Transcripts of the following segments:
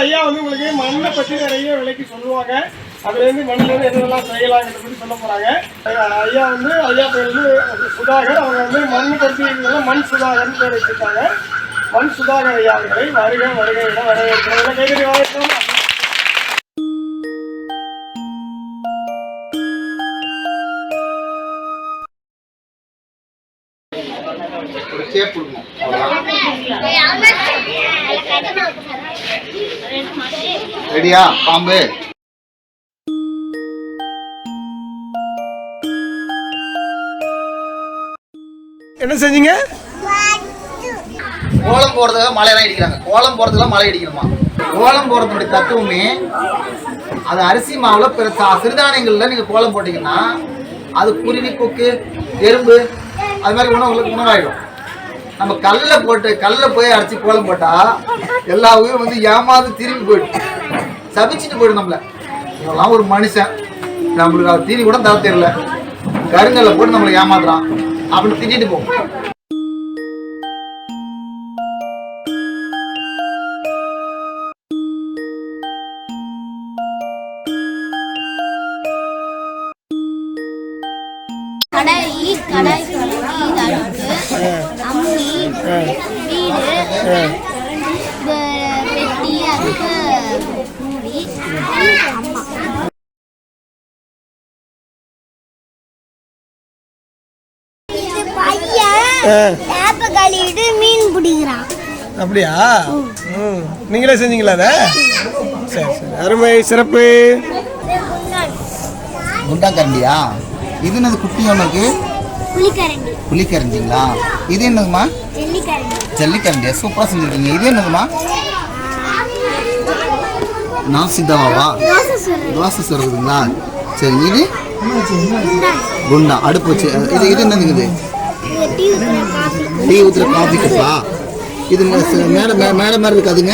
ஐயா வந்து உங்களுக்கு மண்ணை பற்றி நிறைய விலைக்கு சொல்லுவாங்க. அதுலேருந்து மண்ணில் இருந்து என்னென்னலாம் செய்யலாங்கிறத பற்றி சொல்ல போகிறாங்க ஐயா வந்து ஐயா பேர் வந்து சுதாகர். அவங்க வந்து மண் பற்றி மண் சுதாகர்னு பேர் வச்சிருக்காங்க. மண் சுதாகர் ஐயா அவர்களை வருக வருக என வரவேற்கிறோம். கைதறி வரவேற்கிறோம்? கொடுக்கணும் அவ்வளவுதான். ரெடியா? பாம்பு. என்ன செஞ்சீங்க? கோலம் போடுறதுக்காக மலையெல்லாம் இடிக்கிறாங்க. கோலம் போடுறதுக்குலாம் மலை இடிக்கணுமா? கோலம் போடுறதுடைய தத்துவமே அது அரிசி மாவுல பிற சிறுதானியங்கள்ல நீங்க கோலம் போட்டீங்கன்னா அது குருவி கொக்கு எறும்பு அது மாதிரி உணவுகளுக்கு உணவாயிடும். நம்ம கல்ல போட்டு கல்ல போய் அரைச்சி கோலம் போட்டா எல்லா உயிரும் வந்து ஏமாந்து திரும்பி போயிடும் சபிச்சுட்டு போயிடும் நம்மள. இதெல்லாம் ஒரு மனுஷன். நம்மளுக்கு அது தீனி கூட தர தெரியல. கருங்கல்ல போட்டு நம்மளை ஏமாத்துறான். அப்படின்னு திட்டிட்டு போகும் அம்மி வீடு இந்த பெட்டி அதுக்கு மூடி அம்மா இது பையன் டேப்ப கழுவிட்டு மீன் பிடிக்கிறான். அப்படியா? ம். நீங்களே செஞ்சீங்களா அதை? சரி சரி. அருமை சிறப்பு. குண்டா கரண்டியா இது என்னது குட்டி புளிக்கரண்டி. புளிக்கரண்டிங்களா? இது என்னதுமா ஜல்லிக்கரண்டி. ஜல்லிக்கரண்டியா? சூப்பராக செஞ்சுருக்கீங்க. இது என்னதுமா நான் சித்தாவாவா தோசை சொல்றதுங்களா சரி இது? குண்டா. அடுப்பு வச்சு இது இது என்னதுங்க இது? டீ ஊற்றுற காஃபி கப்பா. இது மே- ச- மேடை மே- மேடை மாதிரி இருக்காதுங்க.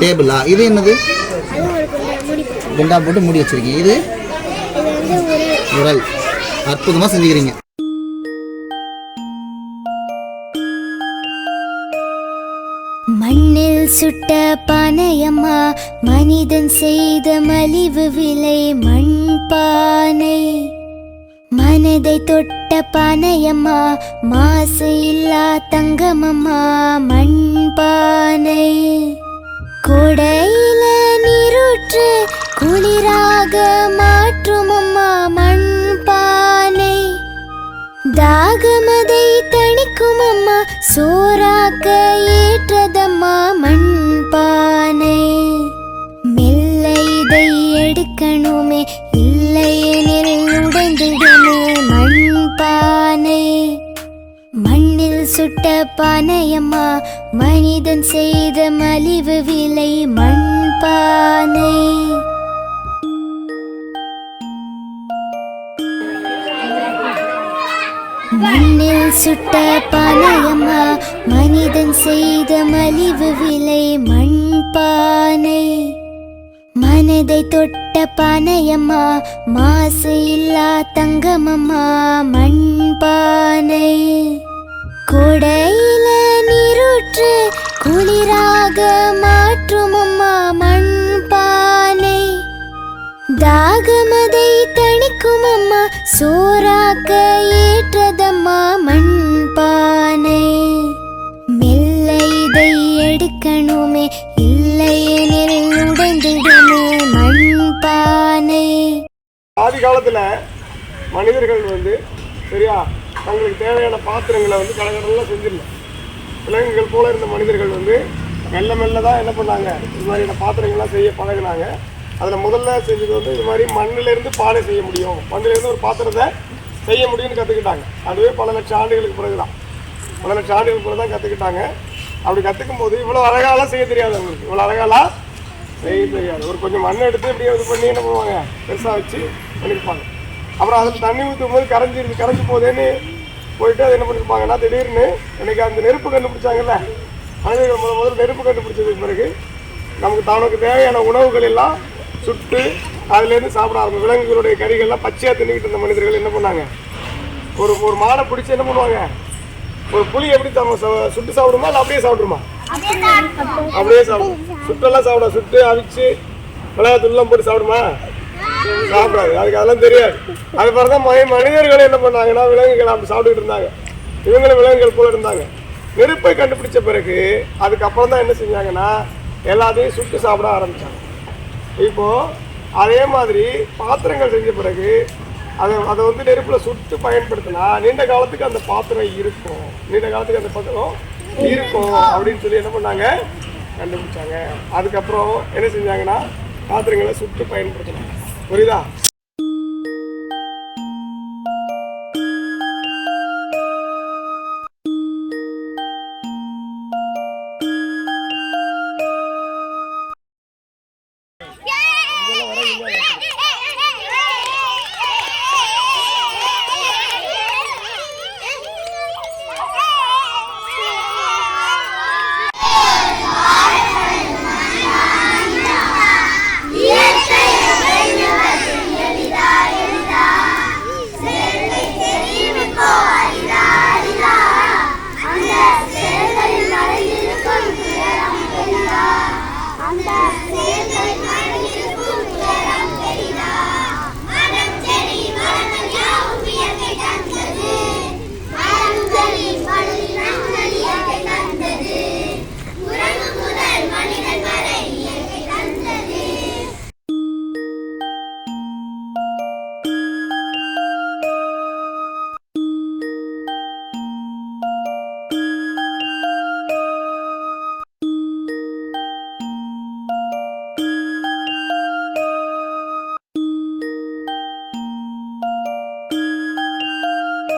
டேபிள் இது என்னது? மூடி போட்டு. மூடி வச்சிருக்கீங்க. இது? உரல். அற்புதமாக செஞ்சுக்கிறீங்க. மண்ணில் சுட்ட பானையம்மா மனிதன் செய்த மலிவு விலை மண் பானை மனதை தொட்ட பானையம்மா மாசு இல்லா தங்கமம்மா மண் பானை கொடையில நீரூற்று குளிராக மாற்றுமம்மா மண் பானை தாகமதை தணிக்குமம்மா சோறாக்க ஏற்றதம்மா மண் மண்ணில் சுட்ட பானையம்மா மனிதன் செய்த மலிவு விலை மண் பானை மண்ணில் சுட்ட பானையம்மா மனிதன் செய்த மலிவு விலை மண் பானை மனதை தொட்ட பானையம்மா மாசு இல்லா தங்கமம்மா மண் பானை கொடையில நீரூற்று குளிராக மாற்றும் அம்மா மண் பானை தாகமதை தணிக்கும் அம்மா சோறாக்க ஏற்றதம்மா மண் பானை மெல்ல இதை எடுக்கணுமே இல்லையெனில் உடைந்திடுமே மண் பானை ஆதி காலத்துல மனிதர்கள் வந்து சரியா அவங்களுக்கு தேவையான பாத்திரங்களை வந்து கடற்கடலாம் செஞ்சிடலாம் விலங்குகள் போல இருந்த மனிதர்கள் வந்து மெல்ல மெல்ல தான் என்ன பண்ணாங்க? இது மாதிரியான பாத்திரங்கள்லாம் செய்ய பழகுனாங்க. அதில் முதல்ல செஞ்சது வந்து இது மாதிரி மண்ணிலேருந்து பானை செய்ய முடியும். மண்ணிலேருந்து ஒரு பாத்திரத்தை செய்ய முடியும்னு கற்றுக்கிட்டாங்க அதுவே பல லட்சம் ஆண்டுகளுக்கு பிறகு தான் பல லட்சம் ஆண்டுகளுக்கு பிறகு தான் கற்றுக்கிட்டாங்க அப்படி கற்றுக்கும் போது இவ்வளோ அழகாலாம் செய்ய தெரியாது அவங்களுக்கு. இவ்வளோ அழகாலாம் செய்ய தெரியாது. ஒரு கொஞ்சம் மண் எடுத்து இப்படியே இது பண்ணி என்ன பண்ணுவாங்க? பெருசாக வச்சு பண்ணியிருப்பாங்க அப்புறம் அதில் தண்ணி ஊற்றும் போது கரைஞ்சிருச்சு கரைஞ்சி போதேன்னு போயிட்டு அது என்ன பண்ணியிருப்பாங்கன்னா திடீர்னு எனக்கு அந்த நெருப்பு கண்டுபிடிச்சாங்கல்ல. மனிதர்கள் முதல் முதல் நெருப்பு கண்டுபிடிச்சதுக்கு பிறகு நமக்கு தனக்கு தேவையான உணவுகள் எல்லாம் சுட்டு அதுலேருந்து சாப்பிட ஆரம்பிக்கும் விலங்குகளுடைய கறிகள்லாம் பச்சையாக தின்னுக்கிட்டு இருந்த மனிதர்கள் என்ன பண்ணாங்க? ஒரு ஒரு மாடை பிடிச்சி என்ன பண்ணுவாங்க? ஒரு புளி எப்படி தம்ம சுட்டு சாப்பிடுமா இல்லை அப்படியே சாப்பிடுமா? அப்படியே சாப்பிடும். சுட்டெல்லாம் சாப்பிடும் சுட்டு அவிச்சு மிளகாத்தூள்லாம் போட்டு சாப்பிடுமா? சாப்பிடாது. அதுக்கு அதெல்லாம் தெரியாது. அது பிறகு தான் மனிதர்கள் என்ன பண்ணாங்கன்னா விலங்குகள் அப்படி சாப்பிட்டுட்டு இருந்தாங்க. இவங்களும் விலங்குகள் போல இருந்தாங்க. நெருப்பை கண்டுபிடிச்ச பிறகு அதுக்கப்புறம் தான் என்ன செஞ்சாங்கன்னா எல்லாத்தையும் சுட்டு சாப்பிட ஆரம்பித்தாங்க இப்போது அதே மாதிரி பாத்திரங்கள் செஞ்ச பிறகு அதை அதை வந்து நெருப்பில் சுட்டு பயன்படுத்தினா நீண்ட காலத்துக்கு அந்த பாத்திரம் இருக்கும். நீண்ட காலத்துக்கு அந்த பாத்திரம் இருக்கும் அப்படின்னு சொல்லி என்ன பண்ணாங்க? கண்டுபிடிச்சாங்க. அதுக்கப்புறம் என்ன செஞ்சாங்கன்னா பாத்திரங்களை சுட்டு பயன்படுத்தினாங்க. புரியுதா